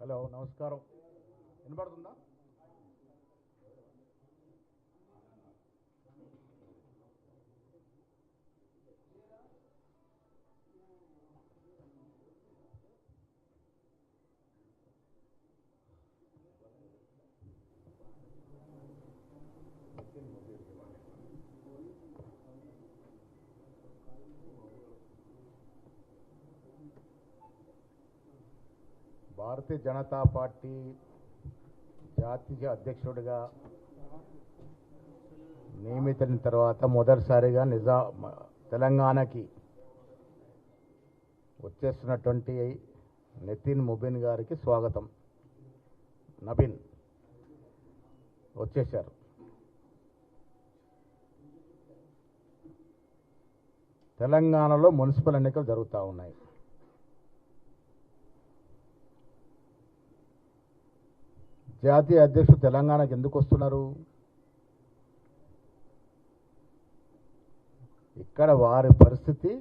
Hello నమస్కారం. వినపడుతుందా? Bharatiya Janata party జాతీయ అధ్యక్షుడిగా నియమితులైన తర్వాత మొదటిసారిగా నిజా తెలంగాణకి వచ్చేస్తున్నటువంటి నితిన్ ముబిన్ గారికి స్వాగతం. నబీన్ వచ్చేశారు. తెలంగాణలో మున్సిపల్ ఎన్నికలు జరుగుతూ ఉన్నాయి. జాతీయ అధ్యక్షుడు తెలంగాణకు ఎందుకు వస్తున్నారు? ఇక్కడ వారి పరిస్థితి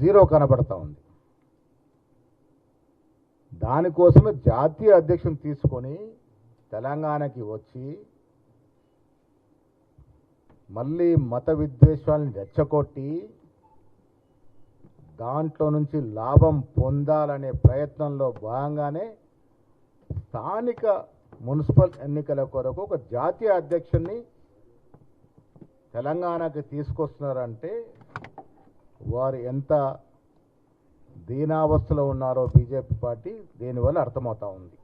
జీరో కనబడతా ఉంది. దానికోసమే జాతీయ అధ్యక్షుని తీసుకొని తెలంగాణకి వచ్చి మళ్ళీ మత విద్వేషాలను రెచ్చగొట్టి దాంట్లో నుంచి లాభం పొందాలనే ప్రయత్నంలో భాగంగానే స్థానిక మున్సిపల్ ఎన్నికల కొరకు ఒక జాతీయ అధ్యక్షుడిని తెలంగాణకి తీసుకొస్తున్నారంటే వారు ఎంత దీనావస్థలో ఉన్నారో బీజేపీ పార్టీ దీనివల్ల అర్థమవుతా ఉంది.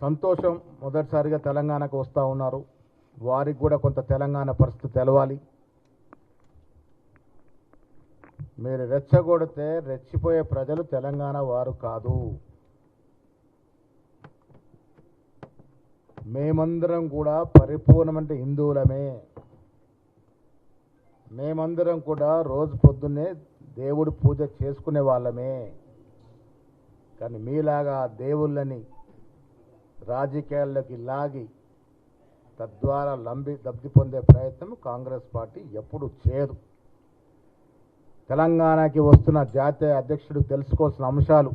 సంతోషం మొదటిసారిగా తెలంగాణకు వస్తూ ఉన్నారు. వారికి కూడా కొంత తెలంగాణ పరిస్థితి తెలవాలి. మీరు రెచ్చగొడితే రెచ్చిపోయే ప్రజలు తెలంగాణ వారు కాదు. మేమందరం కూడా పరిపూర్ణమైన హిందువులమే. మేమందరం కూడా రోజు పొద్దున్నే దేవుడి పూజ చేసుకునే వాళ్ళమే. కానీ మీలాగా దేవుళ్ళని రాజకీయాల్లోకి లాగి తద్వారా లంబి లబ్ధి పొందే ప్రయత్నం కాంగ్రెస్ పార్టీ ఎప్పుడు చేయదు. తెలంగాణకి వస్తున్న జాతీయ అధ్యక్షుడు తెలుసుకోవాల్సిన అంశాలు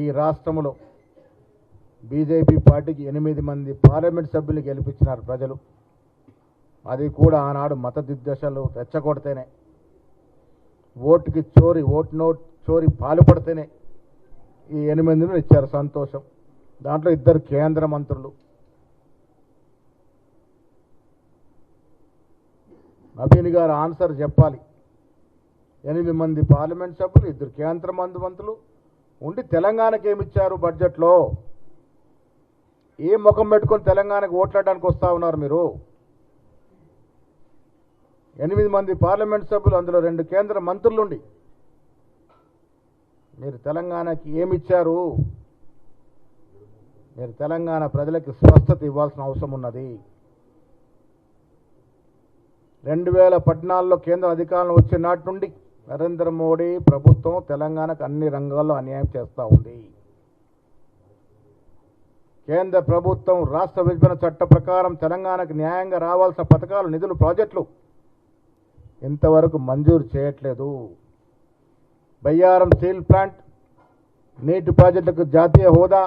ఈ రాష్ట్రంలో బీజేపీ పార్టీకి ఎనిమిది మంది పార్లమెంట్ సభ్యులు గెలిపించినారు ప్రజలు. అది కూడా ఆనాడు మత దిగ్దశలు రెచ్చగొడితేనే ఓటుకి చోరీ ఓటు నోట్ చోరీ పాల్పడితేనే ఈ ఎనిమిదిని ఇచ్చారు సంతోషం. దాంట్లో ఇద్దరు కేంద్ర మంత్రులు. నవీన్ గారు ఆన్సర్ చెప్పాలి. ఎనిమిది మంది పార్లమెంట్ సభ్యులు ఇద్దరు కేంద్ర మంత్రులు ఉండి తెలంగాణకి ఏమి ఇచ్చారు బడ్జెట్లో? ఏ ముఖం పెట్టుకొని తెలంగాణకు ఓట్లాడడానికి వస్తూ ఉన్నారు మీరు? ఎనిమిది మంది పార్లమెంట్ సభ్యులు అందులో రెండు కేంద్ర మంత్రులుండి మీరు తెలంగాణకి ఏమి ఇచ్చారు మీరు తెలంగాణ ప్రజలకు స్వస్థత ఇవ్వాల్సిన అవసరం ఉన్నది. రెండు వేల పద్నాలుగులో కేంద్ర అధికారంలో వచ్చిన నాటి నుండి నరేంద్ర మోడీ ప్రభుత్వం తెలంగాణకు అన్ని రంగాల్లో అన్యాయం చేస్తూ ఉంది. కేంద్ర ప్రభుత్వం రాష్ట్ర విభజన చట్ట ప్రకారం తెలంగాణకు న్యాయంగా రావాల్సిన పథకాలు నిధులు ప్రాజెక్టులు ఇంతవరకు మంజూరు చేయట్లేదు. బయ్యారం స్టీల్ ప్లాంట్ నీటి ప్రాజెక్టులకు జాతీయ హోదా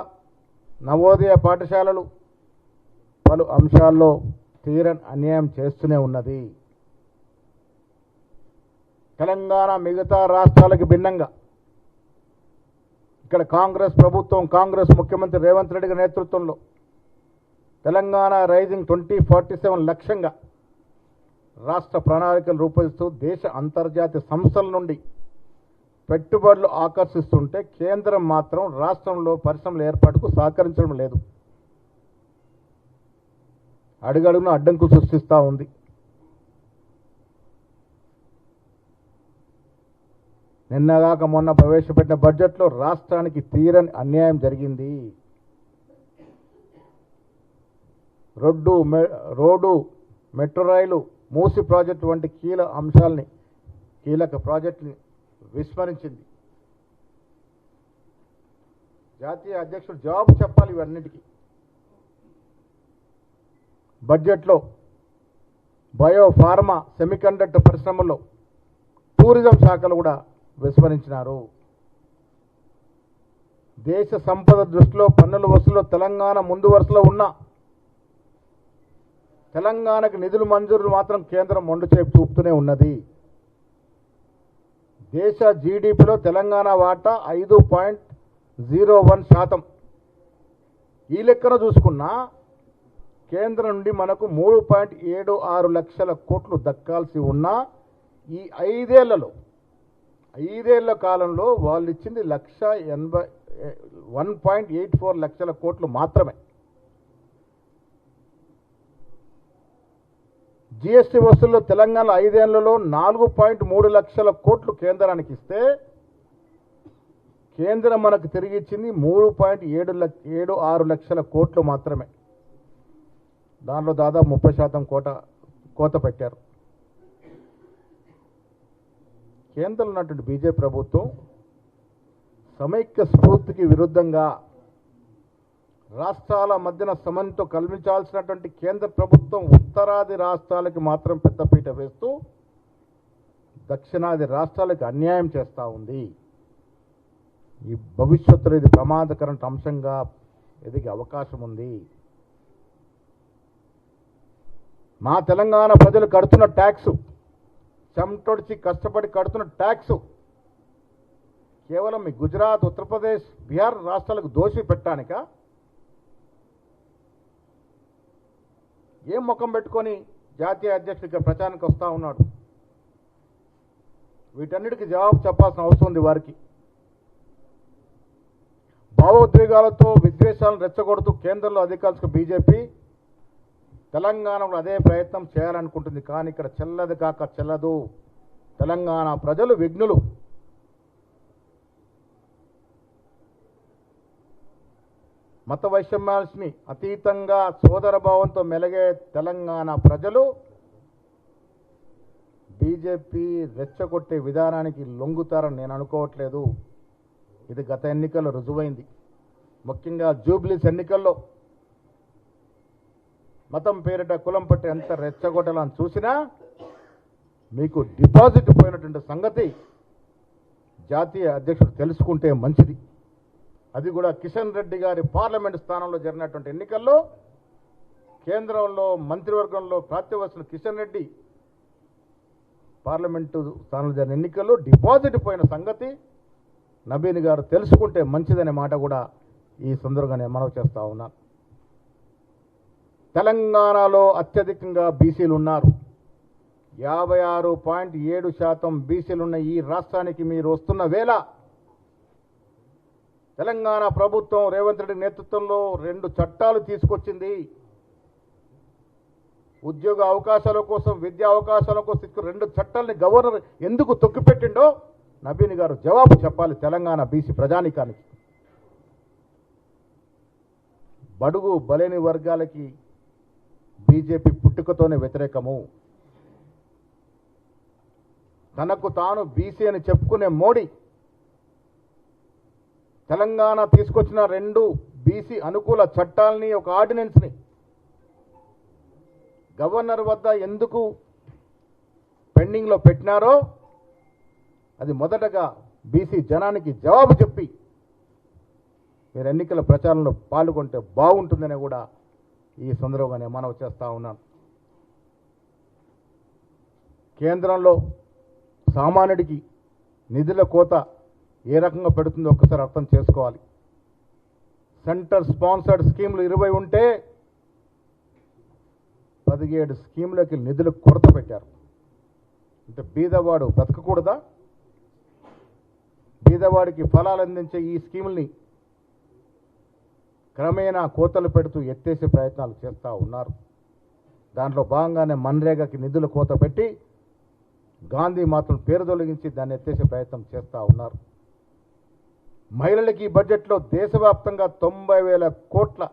నవోదయ పాఠశాలలు పలు అంశాల్లో తీరని అన్యాయం చేస్తూనే ఉన్నది. తెలంగాణ మిగతా రాష్ట్రాలకు భిన్నంగా. ఇక్కడ కాంగ్రెస్ ప్రభుత్వం కాంగ్రెస్ ముఖ్యమంత్రి రేవంత్ రెడ్డి గారి నేతృత్వంలో Telangana rising twenty forty seven లక్ష్యంగా రాష్ట్ర ప్రణాళికలు రూపొందిస్తూ దేశ అంతర్జాతీయ సంస్థల నుండి పెట్టుబడులు ఆకర్షిస్తుంటే కేంద్రం మాత్రం రాష్ట్రంలో పరిశ్రమల ఏర్పాటుకు సహకరించడం లేదు. అడుగడుగున అడ్డంకులు సృష్టిస్తూ ఉంది. నిన్నగాక మొన్న ప్రవేశపెట్టిన బడ్జెట్లో రాష్ట్రానికి తీరని అన్యాయం జరిగింది. రోడ్డు మె- road metro rail Musi project వంటి కీలక అంశాల్ని కీలక ప్రాజెక్టుని విస్మరించింది. జాతీయ అధ్యక్షుడు జవాబు చెప్పాలి ఇవన్నిటికీ. బడ్జెట్లో బయోఫార్మా సెమీకండక్టర్ పరిశ్రమలో టూరిజం శాఖలు కూడా విస్మరించినారు. దేశ సంపద దృష్టిలో పన్నుల వసూలు తెలంగాణ ముందు వరుసలో ఉన్న తెలంగాణకు నిధులు మంజూరు మాత్రం కేంద్రం మొండు చేపు చూపుతూనే ఉన్నది. దేశ జీడిపిలో తెలంగాణ వాటా ఐదు పాయింట్ జీరో వన్ శాతం. ఈ లెక్కన చూసుకున్నా కేంద్రం నుండి మనకు మూడు పాయింట్ ఏడు ఆరు లక్షల కోట్లు దక్కాల్సి ఉన్న ఈ ఐదేళ్ళలో ఐదేళ్ళ కాలంలో వాళ్ళు ఇచ్చింది లక్ష ఎనభై వన్ పాయింట్ ఎయిట్ ఫోర్ లక్షల కోట్లు మాత్రమే. జిఎస్టీ వసూల్లో తెలంగాణ ఐదేళ్ళలో నాలుగు పాయింట్ మూడు లక్షల కోట్లు కేంద్రానికి ఇస్తే కేంద్రం మనకు తిరిగి ఇచ్చింది మూడు పాయింట్ ఏడు లక్ష ఏడు ఆరు లక్షల కోట్లు మాత్రమే. దానిలో దాదాపు ముప్పై శాతం కోట కోత పెట్టారు. కేంద్రంలో ఉన్నటువంటి బీజేపీ ప్రభుత్వం సమైక్య స్ఫూర్తికి విరుద్ధంగా రాష్ట్రాల మధ్యన సమన్వయంతో కల్పించాల్సినటువంటి కేంద్ర ప్రభుత్వం ఉత్తరాది రాష్ట్రాలకి మాత్రం పెద్దపీట వేస్తూ దక్షిణాది రాష్ట్రాలకు అన్యాయం చేస్తూ ఉంది. ఈ భవిష్యత్తులో ఇది ప్రమాదకర అంశంగా ఎదిగే అవకాశం ఉంది. మా తెలంగాణ ప్రజలు కడుతున్న ట్యాక్స్ చెమటొడిచి కష్టపడి కడుతున్న ట్యాక్స్. కేవలం మీ గుజరాత్ ఉత్తరప్రదేశ్ బీహార్ రాష్ట్రాలకు దోషి పెట్టడానిక? ఏం ముఖం పెట్టుకొని జాతీయ అధ్యక్షుడిగా ప్రచారానికి వస్తూ ఉన్నాడు? వీటన్నిటికీ జవాబు చెప్పాల్సిన అవసరం ఉంది వారికి. భావోద్వేగాలతో విద్వేషాలను రెచ్చగొడుతూ కేంద్రంలో అధికారులకు బీజేపీ తెలంగాణలో అదే ప్రయత్నం చేయాలనుకుంటుంది కానీ ఇక్కడ చెల్లదు కాక చెల్లదు. తెలంగాణ ప్రజలు విఘ్నులు. మత వైషమ్యాల్సిని అతీతంగా సోదర భావంతో మెలిగే తెలంగాణ ప్రజలు బీజేపీ రెచ్చగొట్టే విధానానికి లొంగుతారని నేను అనుకోవట్లేదు. ఇది గత ఎన్నికల్లో రుజువైంది. ముఖ్యంగా జూబ్లీస్ ఎన్నికల్లో మతం పేరిట కులం పట్టి ఎంత రెచ్చగొట్టాలని చూసినా మీకు డిపాజిట్ పోయినటువంటి సంగతి జాతీయ అధ్యక్షుడు తెలుసుకుంటే మంచిది. అది కూడా కిషన్ రెడ్డి గారి పార్లమెంట్ స్థానంలో జరిగినటువంటి ఎన్నికల్లో కేంద్రంలో మంత్రివర్గంలో ప్రాప్తివస్తున్న కిషన్ రెడ్డి పార్లమెంటు స్థానంలో జరిగిన ఎన్నికల్లో డిపాజిట్ పోయిన సంగతి నబీన్ గారు తెలుసుకుంటే మంచిదనే మాట కూడా ఈ సందర్భంగా నేను మనవి చేస్తా ఉన్నాను. తెలంగాణలో అత్యధికంగా బీసీలు ఉన్నారు యాభై ఆరు పాయింట్ ఏడు శాతం బీసీలున్న ఈ రాష్ట్రానికి మీరు వస్తున్న వేళ తెలంగాణ ప్రభుత్వం రేవంత్ రెడ్డి నేతృత్వంలో రెండు చట్టాలు తీసుకొచ్చింది. ఉద్యోగ అవకాశాల కోసం విద్యా అవకాశాల కోసం తీసుకు రెండు చట్టాలని గవర్నర్ ఎందుకు తొక్కిపెట్టిండో నవీన్ గారు జవాబు చెప్పాలి తెలంగాణ బీసీ ప్రజానికానికి. బడుగు బలేని వర్గాలకి బీజేపీ పుట్టుకతోనే వ్యతిరేకము. తనకు తాను బీసీ అని చెప్పుకునే మోడీ తెలంగాణ తీసుకొచ్చిన రెండు బీసీ అనుకూల చట్టాలని ఒక ఆర్డినెన్స్ని గవర్నర్ వద్ద ఎందుకు పెండింగ్లో పెట్టినారో అది మొదటగా బీసీ జనానికి జవాబు చెప్పి మీరు ఎన్నికల ప్రచారంలో పాల్గొంటే బాగుంటుందని కూడా ఈ సందర్భంగా మనవి చేస్తూ ఉన్నాను కేంద్రంలో సామాన్యుడికి నిధుల కోత ఏ రకంగా పెడుతుందో ఒక్కసారి అర్థం చేసుకోవాలి. సెంటర్ స్పాన్సర్డ్ స్కీములు ఇరవై ఉంటే పదిహేడు స్కీములకి నిధులు కొరత పెట్టారు. అంటే బీదవాడు బ్రతకకూడదా బీదవాడికి ఫలాలు అందించే ఈ స్కీముల్ని క్రమేణా కోతలు పెడుతూ ఎత్తేసే ప్రయత్నాలు చేస్తూ ఉన్నారు. దాంట్లో భాగంగానే మన్రేగాకి నిధులు కోత పెట్టి గాంధీ మాత్రం పేరు తొలగించి దాన్ని ఎత్తేసే ప్రయత్నం చేస్తూ ఉన్నారు. మహిళలకి ఈ బడ్జెట్లో దేశవ్యాప్తంగా తొంభై వేల కోట్ల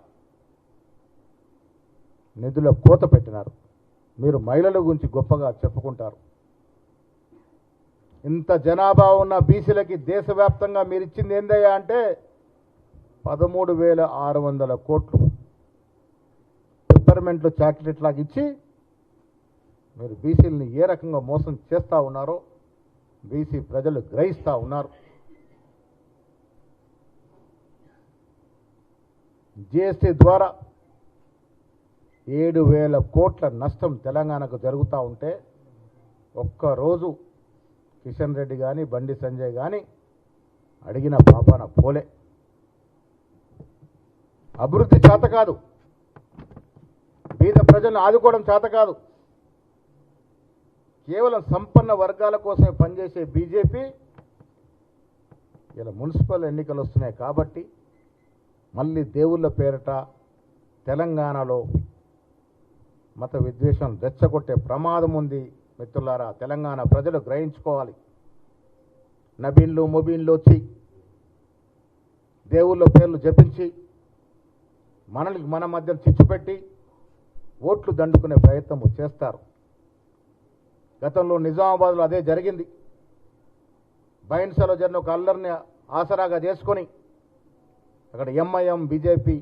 నిధుల కోత పెట్టినారు. మీరు మహిళల గురించి గొప్పగా చెప్పుకుంటారు. ఇంత జనాభా ఉన్న బీసీలకి దేశవ్యాప్తంగా మీరు ఇచ్చింది ఏందయ్యా అంటే పదమూడు వేల ఆరు వందల కోట్లు పెప్పర్మెంట్లు చాక్లెట్ లాగా ఇచ్చి మీరు బీసీలని ఏ రకంగా మోసం చేస్తూ ఉన్నారో బీసీ ప్రజలు గ్రహిస్తూ ఉన్నారు. జిఎస్టీ ద్వారా ఏడు వేల కోట్ల నష్టం తెలంగాణకు జరుగుతూ ఉంటే ఒక్కరోజు కిషన్ రెడ్డి కానీ బండి సంజయ్ కానీ అడిగిన పాపాన పోలే. అభివృద్ధి చేత కాదు. బీద ప్రజలను ఆదుకోవడం చేత కాదు. కేవలం సంపన్న వర్గాల కోసమే పనిచేసే బీజేపీ ఇలా మున్సిపల్ ఎన్నికలు వస్తున్నాయి కాబట్టి మళ్ళీ దేవుళ్ళ పేరిట తెలంగాణలో మత విద్వేషం రెచ్చగొట్టే ప్రమాదం ఉంది మిత్రులారా. తెలంగాణ ప్రజలు గ్రహించుకోవాలి. నబీన్లు మొబీన్లు వచ్చి దేవుళ్ళ పేర్లు జపించి మనల్ని మన మధ్య చిచ్చుపెట్టి ఓట్లు దండుకునే ప్రయత్నం చేస్తారు. గతంలో నిజామాబాద్లో అదే జరిగింది. బైన్సలో జరిగిన ఒక అల్లరిని ఆసరాగా చేసుకొని అక్కడ ఎంఐఎం బీజేపీ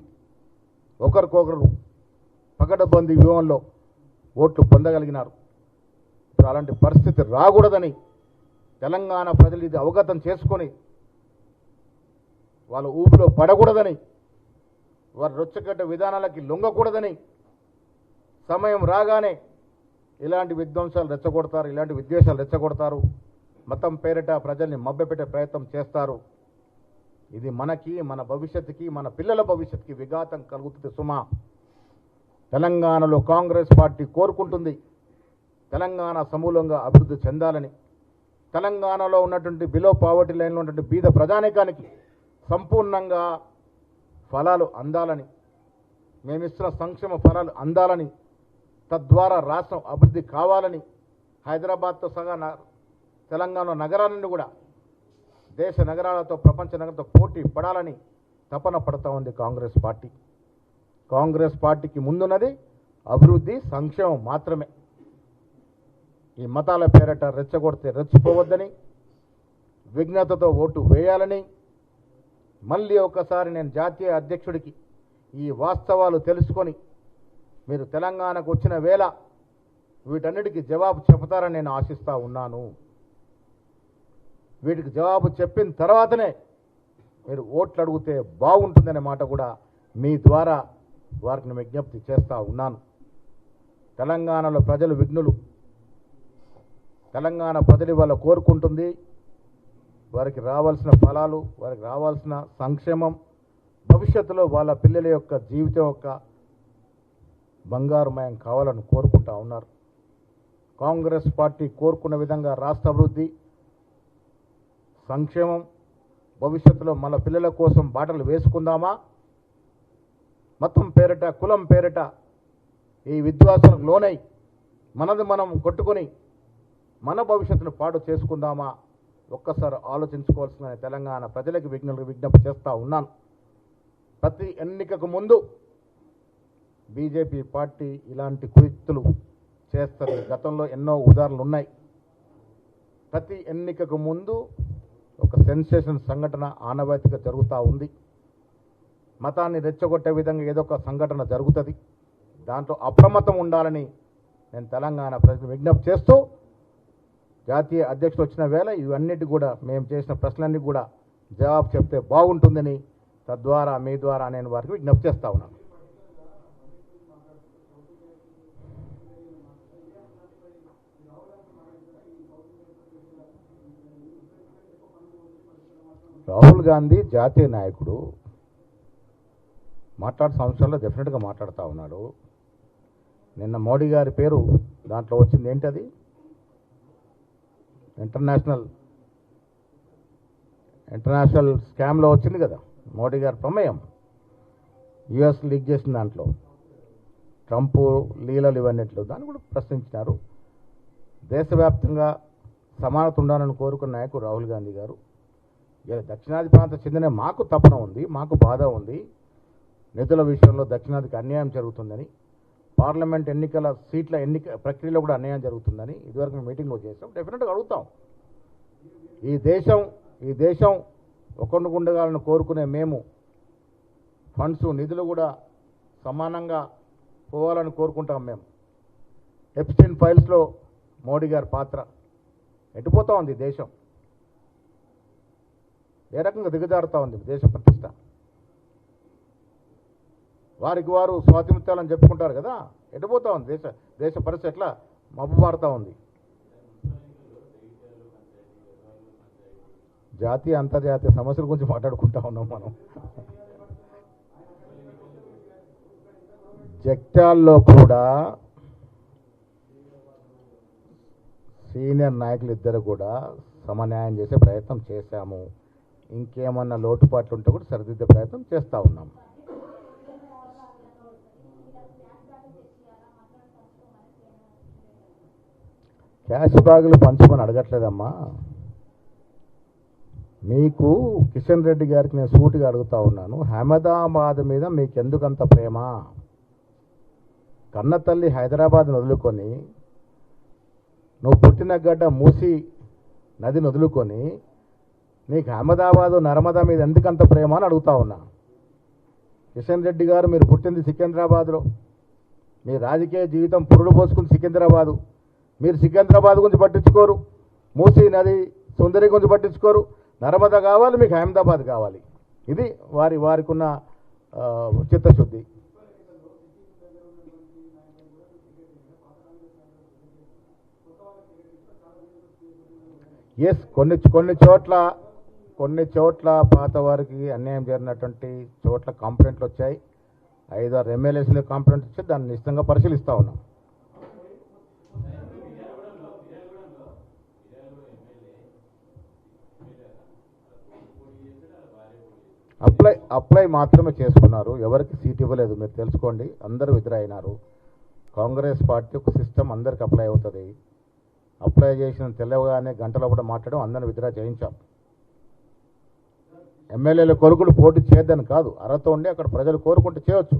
ఒకరికొకరు పకడబంది వ్యూహంలో ఓట్లు పొందగలిగినారు. ఇప్పుడు అలాంటి పరిస్థితి రాకూడదని తెలంగాణ ప్రజలు ఇది అవగతం చేసుకొని వాళ్ళ ఊపిలో పడకూడదని వారి రొచ్చగడ్డ విధానాలకి లొంగకూడదని సమయం రాగానే ఇలాంటి విధ్వంసాలు రెచ్చగొడతారు ఇలాంటి విద్వేషాలు రెచ్చగొడతారు. మతం పేరిట ప్రజల్ని మభ్యపెట్టే ప్రయత్నం చేస్తారు. ఇది మనకి మన భవిష్యత్తుకి మన పిల్లల భవిష్యత్తుకి విఘాతం కలుగుతుంది సుమా. తెలంగాణలో కాంగ్రెస్ పార్టీ కోరుకుంటుంది తెలంగాణ సమూలంగా అభివృద్ధి చెందాలని. తెలంగాణలో ఉన్నటువంటి బిలో పావర్టీ లైన్లో ఉన్నటువంటి బీద ప్రజానికానికి సంపూర్ణంగా ఫలాలు అందాలని మేమిస్తున్న సంక్షేమ ఫలాలు అందాలని తద్వారా రాష్ట్రం అభివృద్ధి కావాలని హైదరాబాద్తో సహా తెలంగాణ తెలంగాణ నగరాలను కూడా దేశ నగరాలతో ప్రపంచ నగరంతో పోటీ పడాలని తపన పడతా ఉంది కాంగ్రెస్ పార్టీ. కాంగ్రెస్ పార్టీకి ముందున్నది అభివృద్ధి సంక్షేమం మాత్రమే. ఈ మతాల పేరట రెచ్చగొడితే రెచ్చిపోవద్దని విఘ్నతతో ఓటు వేయాలని మళ్ళీ ఒకసారి నేను జాతీయ అధ్యక్షుడికి ఈ వాస్తవాలు తెలుసుకొని మీరు తెలంగాణకు వచ్చిన వేళ వీటన్నిటికీ జవాబు చెబుతారని నేను ఆశిస్తూ ఉన్నాను. వీటికి జవాబు చెప్పిన తర్వాతనే మీరు ఓట్లు అడిగితే బాగుంటుందనే మాట కూడా మీ ద్వారా వారికి విజ్ఞప్తి చేస్తూ ఉన్నాను. తెలంగాణలో ప్రజలు విఘ్నులు. తెలంగాణ ప్రజలు ఇవాళ కోరుకుంటుంది. వారికి రావాల్సిన ఫలాలు వారికి రావాల్సిన సంక్షేమం భవిష్యత్తులో వాళ్ళ పిల్లల యొక్క జీవితం యొక్క బంగారుమయం కావాలని కోరుకుంటా ఉన్నారు. కాంగ్రెస్ పార్టీ కోరుకున్న విధంగా రాష్ట్ర అభివృద్ధి సంక్షేమం భవిష్యత్తులో మన పిల్లల కోసం బాటలు వేసుకుందామా? మతం పేరిట కులం పేరిట ఈ విద్వాసులకు లోనై మనది మనం కొట్టుకొని మన భవిష్యత్తును పాడు చేసుకుందామా? ఒక్కసారి ఆలోచించుకోవాల్సిన తెలంగాణ ప్రజలకు విజ్ఞులకు విజ్ఞప్తి చేస్తూ ఉన్నాను. ప్రతి ఎన్నికకు ముందు బీజేపీ పార్టీ ఇలాంటి కుయుక్తులు చేస్తుంది. గతంలో ఎన్నో ఉదాహరణలు ఉన్నాయి ప్రతి ఎన్నికకు ముందు ఒక సెన్సేషన్ సంఘటన ఆనవాయితీగా జరుగుతూ ఉంది. మతాన్ని రెచ్చగొట్టే విధంగా ఏదో ఒక సంఘటన జరుగుతుంది. దాంట్లో అప్రమత్తం ఉండాలని నేను తెలంగాణ ప్రజలు విజ్ఞప్తి చేస్తూ జాతీయ అధ్యక్షుడు వచ్చిన వేళ ఇవన్నిటి కూడా మేము చేసిన ప్రశ్నలన్నీ కూడా జవాబు చెప్తే బాగుంటుందని తద్వారా మీ ద్వారా నేను వారికి విజ్ఞప్తి చేస్తా ఉన్నాను. రాహుల్ గాంధీ జాతీయ నాయకుడు మాట్లాడే సంవత్సరాల్లో డెఫినెట్గా మాట్లాడుతూ ఉన్నాడు. నిన్న మోడీ గారి పేరు దాంట్లో వచ్చింది ఏంటది? ఇంటర్నేషనల్ ఇంటర్నేషనల్ స్కామ్లో వచ్చింది కదా మోడీ గారి ప్రమేయం. యుఎస్ లీక్ చేసిన దాంట్లో ట్రంప్ లీలలు ఇవన్నిట్లు దాన్ని కూడా ప్రశ్నించినారు. దేశవ్యాప్తంగా సమానత ఉండాలని కోరుకున్న నాయకుడు రాహుల్ గాంధీ గారు ఇలా దక్షిణాది ప్రాంతం చెందిన మాకు తపన ఉంది మాకు బాధ ఉంది నిధుల విషయంలో దక్షిణాదికి అన్యాయం జరుగుతుందని పార్లమెంట్ ఎన్నికల సీట్ల ఎన్నిక ప్రక్రియలో కూడా అన్యాయం జరుగుతుందని ఇదివరకు మేము మీటింగ్లో చేసాం డెఫినెట్గా అడుగుతాం. ఈ దేశం ఈ దేశం ఒకరిని ఉండగాలను కోరుకునే మేము ఫండ్స్ నిధులు కూడా సమానంగా పోవాలని కోరుకుంటాం మేము. ఎప్స్టిన్ ఫైల్స్లో మోడీ గారి పాత్ర. ఎటుపోతూ ఉంది దేశం? ఏ రకంగా దిగజారుతూ ఉంది దేశ ప్రతిష్ట? వారికి వారు స్వాతిమిత్యాలని చెప్పుకుంటారు కదా? ఎటుపోతా ఉంది? దేశ దేశ పరిస్థితి ఎట్లా? మబ్బుమారుతూ ఉంది. జాతీయ అంతర్జాతీయ సమస్యల గురించి మాట్లాడుకుంటా ఉన్నాం మనం. జగ్త్యాల్లో కూడా సీనియర్ నాయకులు ఇద్దరు కూడా సమన్యాయం చేసే ప్రయత్నం చేశాము. ఇంకేమన్నా లోటుపాట్లు ఉంటే కూడా సరిదిద్దే ప్రయత్నం చేస్తూ ఉన్నాము క్యాష్ బ్యాగులు పంచమని అడగట్లేదమ్మా. మీకు కిషన్ రెడ్డి గారికి నేను సూటిగా అడుగుతా ఉన్నాను అహ్మదాబాద్ మీద మీకు ఎందుకంత ప్రేమ? కన్న తల్లి హైదరాబాద్ వదులుకొని నువ్వు పుట్టిన గడ్డ మూసి నదిని వదులుకొని నీకు అహ్మదాబాద్ నర్మదా మీద ఎందుకంత ప్రేమ అని అడుగుతా ఉన్నా. కిషన్ రెడ్డి గారు మీరు పుట్టింది సికింద్రాబాద్లో. మీ రాజకీయ జీవితం పురుడు పోసుకుంది సికింద్రాబాదు. మీరు సికింద్రాబాద్ గురించి పట్టించుకోరు. మూసీ నది సుందరి గురించి పట్టించుకోరు. నర్మదా కావాలి మీకు అహ్మదాబాద్ కావాలి. ఇది వారి వారికి ఉన్న చిత్తశుద్ధి. ఎస్ కొన్ని కొన్ని చోట్ల కొన్ని చోట్ల పాత వారికి అన్యాయం జరిగినటువంటి చోట్ల కంప్లైంట్లు వచ్చాయి. ఐదారు ఎమ్మెల్యేస్ మీద కంప్లైంట్ వచ్చి దాన్ని నిశ్చితంగా పరిశీలిస్తా ఉన్నాం. అప్లై మాత్రమే చేసుకున్నారు. ఎవరికి సీట్ ఇవ్వలేదు మీరు తెలుసుకోండి. అందరూ విత్డ్రా అయినారు కాంగ్రెస్ పార్టీ ఒక సిస్టమ్ అందరికి అప్లై అవుతుంది. అప్లై చేసిన తెల్లవగానే గంటలో కూడా మాట్లాడడం అందరిని విత్డ్రా చేయించాం. ఎమ్మెల్యేల కొడుకులు పోటీ చేయొద్దని కాదు. అర్హత ఉండి అక్కడ ప్రజలు కోరుకుంటే చేయొచ్చు.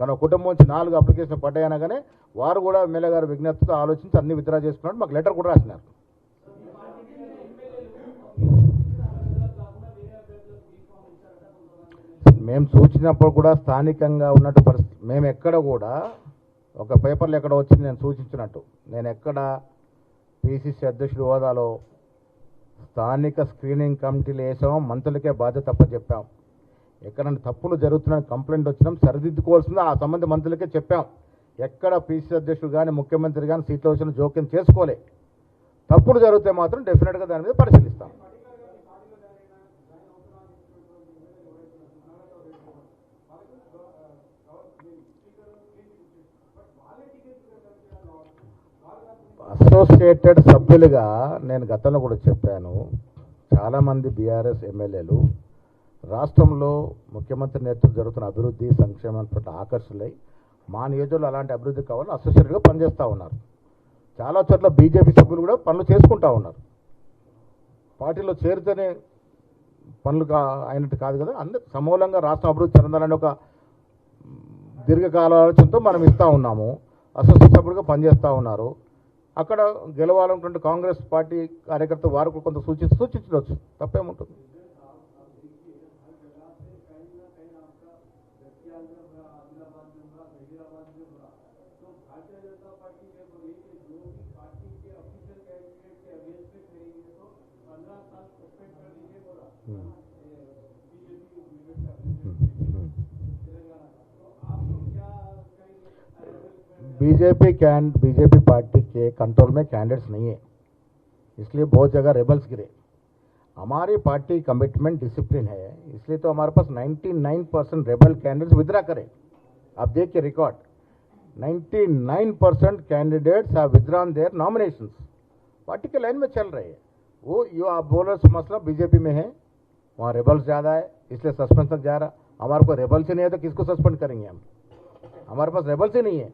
కానీ కుటుంబం నుంచి నాలుగు అప్లికేషన్ పడ్డాయనగానే వారు కూడా ఎమ్మెల్యే గారు విజ్ఞప్తితో ఆలోచించి అన్ని విత్డ్రా చేసుకున్నాడు మాకు లెటర్ కూడా రాసినారు. మేము సూచించినప్పుడు కూడా స్థానికంగా ఉన్నట్టు పరిస్థితి మేము ఎక్కడ కూడా ఒక పేపర్లో ఎక్కడ వచ్చింది నేను సూచించినట్టు. నేను ఎక్కడ పిసిసి అధ్యక్షుడు హోదాలో స్థానిక స్క్రీనింగ్ కమిటీలు వేసాం మంత్రులకే బాధ్యత తప్ప చెప్పాం ఎక్కడైనా తప్పులు జరుగుతున్న కంప్లైంట్ వచ్చినాం సరిదిద్దుకోవాల్సిందో ఆ సంబంధ మంత్రులకే చెప్పాం. ఎక్కడ పిసిసి అధ్యక్షుడు కానీ ముఖ్యమంత్రి కానీ సీట్లో వచ్చిన జోక్యం చేసుకోలే. తప్పులు జరిగితే మాత్రం డెఫినెట్గా దాని మీద పరిశీలిస్తాం. అసోసియేటెడ్ సభ్యులుగా నేను గతంలో కూడా చెప్పాను. చాలామంది బీఆర్ఎస్ ఎమ్మెల్యేలు రాష్ట్రంలో ముఖ్యమంత్రి నేతృత్వం జరుగుతున్న అభివృద్ధి సంక్షేమం పట్ల ఆకర్షులై మా నియోజకవర్గంలో అలాంటి అభివృద్ధి కావాలని అసోసియేటెడ్గా పనిచేస్తూ ఉన్నారు. చాలా చోట్ల బీజేపీ సభ్యులు కూడా పనులు చేసుకుంటూ ఉన్నారు. పార్టీలో చేరితేనే పనులు కా అయినట్టు కాదు కదా. అందరు సమూలంగా రాష్ట్రం అభివృద్ధి చెందాలని ఒక దీర్ఘకాల ఆలోచనతో మనం ఇస్తూ ఉన్నాము. అసోసియేట్ సభ్యులుగా పనిచేస్తూ ఉన్నారు. అక్కడ గెలవాలనుకుంటే కాంగ్రెస్ పార్టీ కార్యకర్త వారు కూడా కొంత సూచి సూచించవచ్చు. తప్పేముంటుంది? बीजेपी कैंड बीजेपी पार्टी के कंट्रोल में कैंडिडेट्स नहीं है। इसलिए बहुत जगह रेबल्स गिरे। हमारी पार्टी कमिटमेंट डिसिप्लिन है। इसलिए तो हमारे पास 99 परसेंट रेबल कैंडिडेट्स विद्रा करें। आप देखिए record 99 percent candidates have withdrawn their nomination party के लाइन में चल रहे हैं। वो, यो आप बोल रहे मसला बीजेपी में है। वहाँ रेबल्स ज़्यादा है, इसलिए सस्पेंस तक जा रहा। हमारे को रेबल्स ही नहीं है तो किसको सस्पेंड करेंगे हम? हमारे पास रेबल्स ही नहीं है।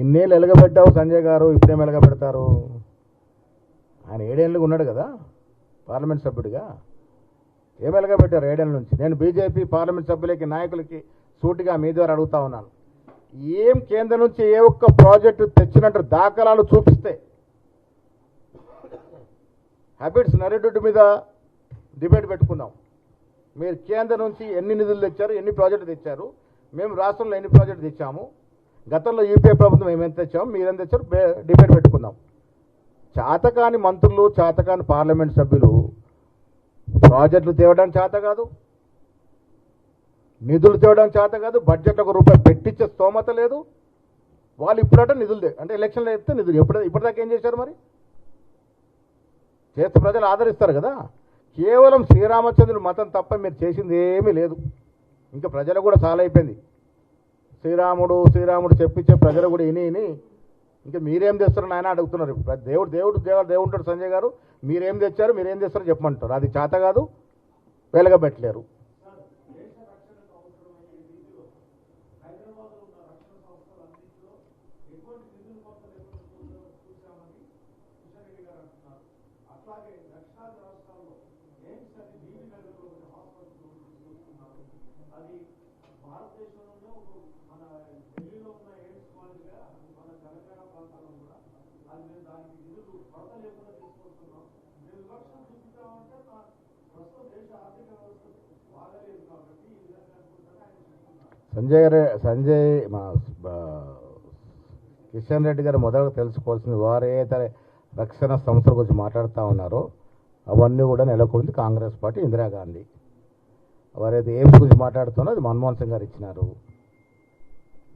ఇన్నేళ్ళు ఎలగబెట్టావు సంజయ్ గారు ఇప్పుడేం ఎలగబెడతారు ఆయన ఏడేళ్ళుగా ఉన్నాడు కదా పార్లమెంట్ సభ్యుడిగా. ఏమేలుగా పెట్టారు ఏడేళ్ళ నుంచి? నేను బీజేపీ పార్లమెంట్ సభ్యులకి నాయకులకి సూటిగా మీ ద్వారా అడుగుతా ఉన్నాను. ఏం కేంద్రం నుంచి ఏ ఒక్క ప్రాజెక్టు తెచ్చినట్టు దాఖలాలు చూపిస్తే? హ్యాబిట్స్ నరేటెడ్ మీద డిబేట్ పెట్టుకుందాం. మీరు కేంద్రం నుంచి ఎన్ని నిధులు తెచ్చారు ఎన్ని ప్రాజెక్టులు తెచ్చారు? మేము రాష్ట్రంలో ఎన్ని ప్రాజెక్టులు తెచ్చాము? గతంలో యూపీఏ ప్రభుత్వం ఏమేమి తెచ్చాము మీరేం తెచ్చారు డిబేట్ పెట్టుకుందాం. చాతకాని మంత్రులు చాతకాని పార్లమెంట్ సభ్యులు ప్రాజెక్టులు తేవడానికి చేత కాదు నిధులు తేవడం చేత కాదు బడ్జెట్ ఒక రూపాయి పెట్టించే స్తోమత లేదు. వాళ్ళు ఇప్పుడట నిధులు అంటే ఎలక్షన్లో చెప్తే నిధులు. ఎప్పుడు ఇప్పటిదాకా ఏం చేశారు మరి? చేస్తే ప్రజలు ఆదరిస్తారు కదా. కేవలం శ్రీరామచంద్రుడు మతం తప్ప మీరు చేసింది ఏమీ లేదు. ఇంకా ప్రజలు కూడా చాలా అయిపోయింది. శ్రీరాముడు శ్రీరాముడు చెప్పించే ప్రజలు కూడా విని విని ఇంకా మీరేం తెస్తారు నాయన అడుగుతున్నారు. దేవుడు దేవుడు దేవుడు దేవుడు ఉంటాడు సంజయ్ గారు. మీరేం తెచ్చారు మీరేం తెస్తారో చెప్పమంటారు. అది చేత కాదు వెలగబెట్టలేరు. భారతదేశంలో సంజయ్ గారు సంజయ్ మా కిషన్ రెడ్డి గారు మొదట తెలుసుకోవాల్సింది వారు ఏదైతే రక్షణ సంస్థల గురించి మాట్లాడుతూ ఉన్నారో. అవన్నీ కూడా నెలకొంది కాంగ్రెస్ పార్టీ ఇందిరాగాంధీ. వారైతే ఏపీ గురించి మాట్లాడుతున్నారో? అది మన్మోహన్ సింగ్ గారు ఇచ్చినారు.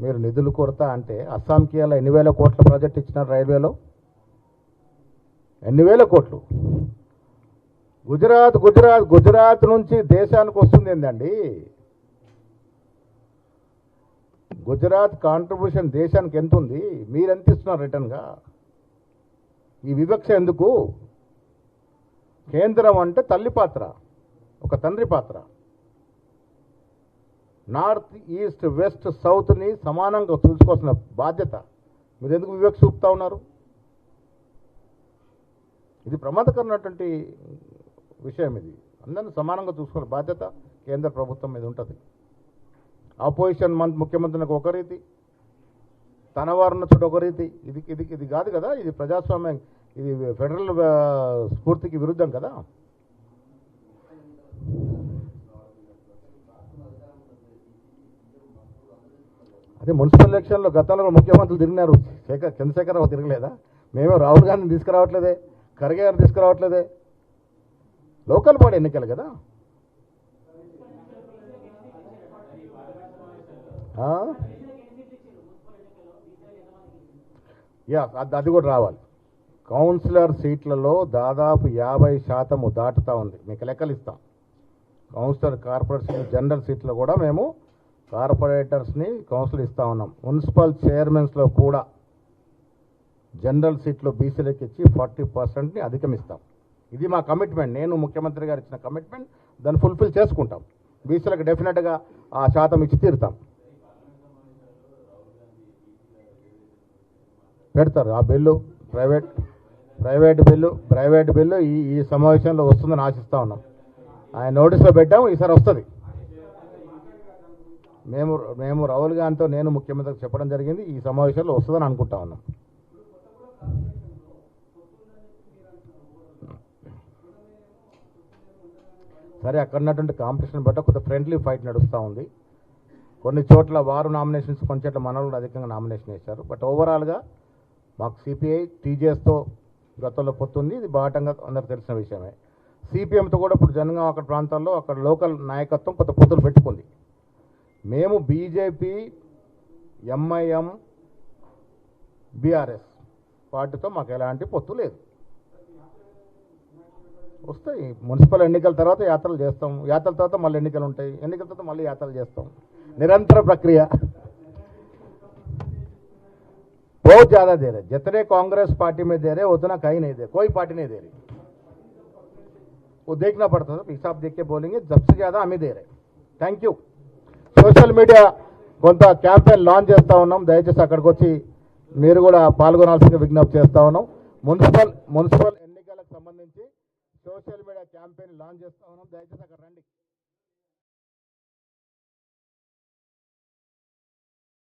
మీరు నిధులు కొరత అంటే అస్సాంకి అలా ఎన్ని వేల కోట్ల ప్రాజెక్ట్ ఇచ్చినారు రైల్వేలో? ఎన్ని వేల కోట్లు? గుజరాత్ గుజరాత్ గుజరాత్ నుంచి దేశానికి వస్తుంది ఏంటండి గుజరాత్ కాంట్రిబ్యూషన్ దేశానికి ఎంత ఉంది? మీరు ఎంత ఇస్తున్నారు రిటర్న్గా ఈ వివక్ష ఎందుకు? కేంద్రం అంటే తల్లి పాత్ర ఒక తండ్రి పాత్ర. నార్త్ ఈస్ట్ వెస్ట్ సౌత్ని సమానంగా చూసుకోవాల్సిన బాధ్యత. మీరు ఎందుకు వివేక్ చూపుతా ఉన్నారు? ఇది ప్రమాదకరమైనటువంటి విషయం ఇది. అందరిని సమానంగా చూసుకునే బాధ్యత కేంద్ర ప్రభుత్వం మీద ఉంటుంది. ఆపోజిషన్ మంత్ ముఖ్యమంత్రికి ఒక రీతి తన వారిన చోట ఒక రీతి. ఇది ఇది ఇది కాదు కదా ఇది ప్రజాస్వామ్యం ఇది ఫెడరల్ స్ఫూర్తికి విరుద్ధం కదా. అదే మున్సిపల్ ఎలక్షన్లో గతంలో ముఖ్యమంత్రులు తిరిగినారు. శేఖర్ చంద్రశేఖరరావు తిరగలేదా? మేమే రాహుల్ గాంధీని తీసుకురావట్లేదే. ఖర్గే గారు తీసుకురావట్లేదే. లోకల్ బాడీ ఎన్నికలు కదా? యా అది అది కూడా రావాలి. కౌన్సిలర్ సీట్లలో దాదాపు యాభై శాతము దాటుతూ ఉంది. మీకు లెక్కలు ఇస్తాం. కౌన్సిలర్ కార్పొరేషన్ జనరల్ సీట్లో కూడా మేము కార్పొరేటర్స్ని కౌన్సిల్ ఇస్తా ఉన్నాం. మున్సిపల్ చైర్మన్స్లో కూడా జనరల్ సీట్లో బీసీలకు ఇచ్చి ఫార్టీ పర్సెంట్ని అధిగమిస్తాం. ఇది మా కమిట్మెంట్. నేను ముఖ్యమంత్రి గారు ఇచ్చిన కమిట్మెంట్. దాన్ని ఫుల్ఫిల్ చేసుకుంటాం. బీసీలకు డెఫినెట్గా ఆ శాతం ఇచ్చి తీరుతాం. పెడతారు. ఆ bill private private bill private bill ఈ ఈ సమావేశంలో వస్తుందని ఆశిస్తూ ఉన్నాం. ఆయన నోటీస్లో పెట్టాము ఈసారి వస్తుంది. మేము మేము రాహుల్ గాంధీతో నేను ముఖ్యమంత్రికి చెప్పడం జరిగింది. ఈ సమావేశంలో వస్తుందని అనుకుంటా ఉన్నాం. సరే అక్కడ ఉన్నటువంటి కాంపిటీషన్ బట్టి కొంత ఫ్రెండ్లీ ఫైట్ నడుస్తూ ఉంది. కొన్ని చోట్ల వారు నామినేషన్స్ కొన్ని చోట్ల మనలు అధికంగా నామినేషన్ వేశారు. బట్ ఓవరాల్గా మాకు సిపిఐ టీజేఎస్తో గతంలో పొత్తుంది ఇది బాటంగా అందరికి తెలిసిన విషయమే. సిపిఎంతో కూడా ఇప్పుడు జనగాం అక్కడ ప్రాంతాల్లో అక్కడ లోకల్ నాయకత్వం కొంత పొత్తులు పెట్టుకుంది. మేము బీజేపీ ఎంఐఎం బీఆర్ఎస్ పార్టీతో మాకు ఎలాంటి పొత్తు లేదు వస్తాయి మున్సిపల్ ఎన్నికల తర్వాత యాత్రలు చేస్తాం యాత్రల తర్వాత మళ్ళీ ఎన్నికలు ఉంటాయి ఎన్నికల తర్వాత మళ్ళీ యాత్రలు చేస్తాం నిరంతర ప్రక్రియ बहुत ज्यादा दे रहे जितने कांग्रेस पार्टी में दे रहे उतना कहीं नहीं दे कोई पार्टी नहीं दे रही वो देखना पड़ता है हिसाब देख के बोलेंगे सबसे ज्यादा हम ही दे रहे థ్యాంక్ యూ సోషల్ మీడియా కొంత క్యాంపెయిన్ లాంచ్ చేస్తూ ఉన్నాం. దయచేసి అక్కడికి వచ్చి మీరు కూడా పాల్గొనాల్సిన విజ్ఞప్తి చేస్తా ఉన్నాం. మున్సిపల్ మున్సిపల్ ఎన్నికలకు సంబంధించి సోషల్ మీడియా క్యాంపెయిన్ లాంచ్ చేస్తా ఉన్నాం. దయచేసి అక్కడ రండి.